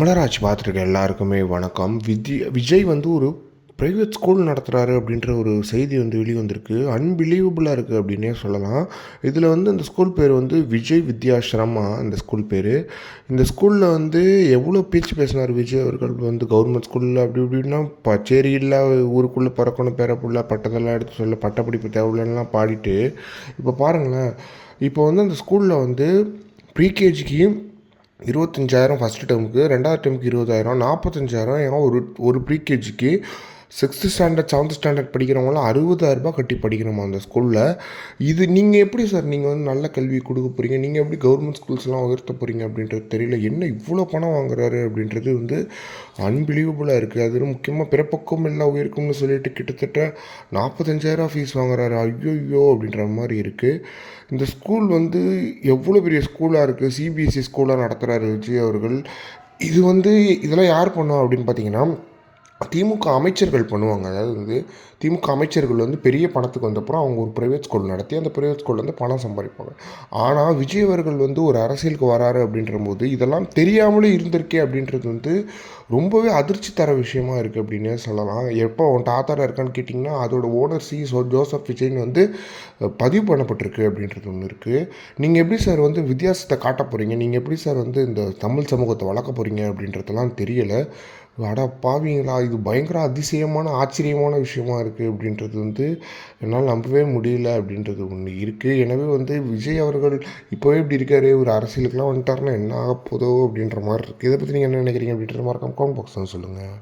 அமலராஜ் பார்த்துருக்க எல்லாருக்குமே வணக்கம். விஜய் விஜய் வந்து ஒரு ப்ரைவேட் ஸ்கூல் நடத்துகிறாரு அப்படின்ற ஒரு செய்தி வந்து வெளியே வந்திருக்கு அன்பிலீவபுளாக இருக்குது அப்படின்னே சொல்லலாம். இதில் வந்து அந்த ஸ்கூல் பேர் வந்து விஜய் வித்யாஸ்ரமா அந்த ஸ்கூல் பேர். இந்த ஸ்கூலில் வந்து எவ்வளோ பேச்சு பேசினார் விஜய் அவர்கள்? வந்து கவர்மெண்ட் ஸ்கூலில் அப்படி இப்படின்னா பச்சேரி இல்லை ஊருக்குள்ளே பிறக்கணும் பேரப்புள்ள பட்டதெல்லாம் எடுத்து சொல்ல பட்டப்படிப்பு தேவையில்லாம் பாடிட்டு இப்போ பாருங்களேன். இப்போ வந்து அந்த ஸ்கூலில் வந்து ப்ரீகேஜிக்கு இருபத்தஞ்சாயிரம் ஃபஸ்ட்டு டேர்முக்கு ரெண்டாவது டேர்முக்கு இருபதாயிரம் நாற்பத்தஞ்சாயிரம் ஏன் ஒரு ஒரு ப்ரீகேஜிக்கு சிக்ஸ்த்து ஸ்டாண்டர்ட் செவன்த் ஸ்டாண்டர்ட் படிக்கிறவங்களாம் அறுபதாயிரரூபா கட்டி படிக்கணுமா அந்த ஸ்கூலில் இது நீங்கள் எப்படி சார் நீங்கள் வந்து நல்ல கல்வி கொடுக்க போகிறீங்க நீங்கள் எப்படி கவர்மெண்ட் ஸ்கூல்ஸ்லாம் உயர்த்த போகிறீங்க அப்படின்றது தெரியல. என்ன இவ்வளோ பணம் வாங்குறாரு அப்படின்றது வந்து அன்பிலீவபுளாக இருக்குது அது முக்கியமாக பிறப்புக்கும் இல்லை உயிருக்கும்னு சொல்லிட்டு கிட்டத்தட்ட நாற்பத்தஞ்சாயிரம் ஃபீஸ் வாங்குறாரு. ஐயோ அப்படின்ற மாதிரி இருக்குது இந்த ஸ்கூல் வந்து எவ்வளோ பெரிய ஸ்கூலாக இருக்குது சிபிஎஸ்சி ஸ்கூலாக நடத்துகிறாரு விஜய் அவர்கள். இது வந்து இதெல்லாம் யார் பண்ணுவா அப்படின்னு பார்த்தீங்கன்னா திமுக அமைச்சர்கள் பண்ணுவாங்க. அதாவது வந்து திமுக அமைச்சர்கள் வந்து பெரிய பணத்துக்கு வந்தப்புறம் அவங்க ஒரு ப்ரைவேட் ஸ்கூல் நடத்தி அந்த ப்ரைவேட் ஸ்கூல்லேருந்து வந்து பணம் சம்பாதிப்பாங்க. ஆனால் விஜய் அவர்கள் வந்து ஒரு அரசியலுக்கு வராரு அப்படின்ற போது இதெல்லாம் தெரியாமலே இருந்திருக்கே அப்படின்றது வந்து ரொம்பவே அதிர்ச்சி தர விஷயமா இருக்குது அப்படின்னே சொல்லலாம். எப்போ உன் தாத்தாரா இருக்கான்னு கேட்டிங்கன்னா அதோட ஓனர் சி சோ ஜோசப் விஜய்னு வந்து பதிவு பண்ணப்பட்டிருக்கு அப்படின்றது ஒன்று இருக்குது நீங்கள் எப்படி சார் வந்து வித்தியாசத்தை காட்ட போகிறீங்க நீங்கள் எப்படி சார் வந்து இந்த தமிழ் சமூகத்தை வளர்க்க போகிறீங்க அப்படின்றதெல்லாம் தெரியலை. அட பாவிங்களா இது பயங்கர அதிசயமான ஆச்சரியமான விஷயமா இருக்குது அப்படின்றது வந்து என்னால் நம்பவே முடியல அப்படின்றது ஒன்று இருக்குது எனவே வந்து விஜய் அவர்கள் இப்போவே இப்படி இருக்காரு ஒரு அரசியலுக்குலாம் வந்துட்டாருன்னா என்ன ஆக போதோ அப்படின்ற மாதிரி இருக்குது இதை பற்றி நீங்கள் என்ன நினைக்கிறீங்க அப்படின்ற மாதிரி கமெண்ட் பாக்ஸ் தான் சொல்லுங்கள்